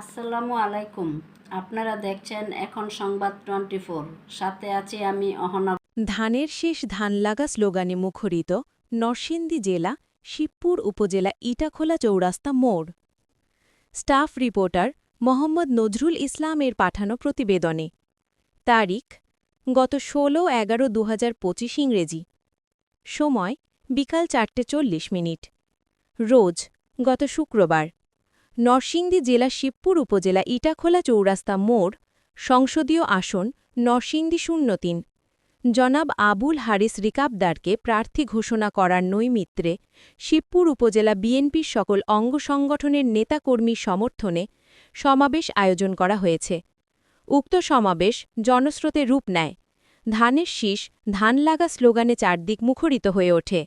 আসসালামু আলাইকুম। আপনারা দেখছেন এখন সংবাদ টোয়েন্টি সাথে আছি আমি অহনা। ধানের শেষ ধান লাগা স্লোগানে মুখরিত নরসিংদী জেলা, শিবপুর উপজেলা ইটাখোলা চৌরাস্তা মোড়। স্টাফ রিপোর্টার মোহাম্মদ নজরুল ইসলামের পাঠানো প্রতিবেদনে। তারিখ, গত ষোলো এগারো দু ইংরেজি। সময় বিকাল চারটে চল্লিশ মিনিট। রোজ, গত শুক্রবার, নরসিংদী জেলা শিবপুর উপজেলা ইটাখোলা চৌরাস্তা মোড়, সংসদীয় আসন নরসিংদী শূন্য তিন। জনাব আবুল হারিস রিকাবদারকে প্রার্থী ঘোষণা করার নৈমিত্রে শিবপুর উপজেলা বিএনপির সকল অঙ্গ সংগঠনের নেতাকর্মীর সমর্থনে সমাবেশ আয়োজন করা হয়েছে। উক্ত সমাবেশ জনস্রোতে রূপ নেয়। ধানের শীষ ধান লাগা স্লোগানে চারদিক মুখরিত হয়ে ওঠে।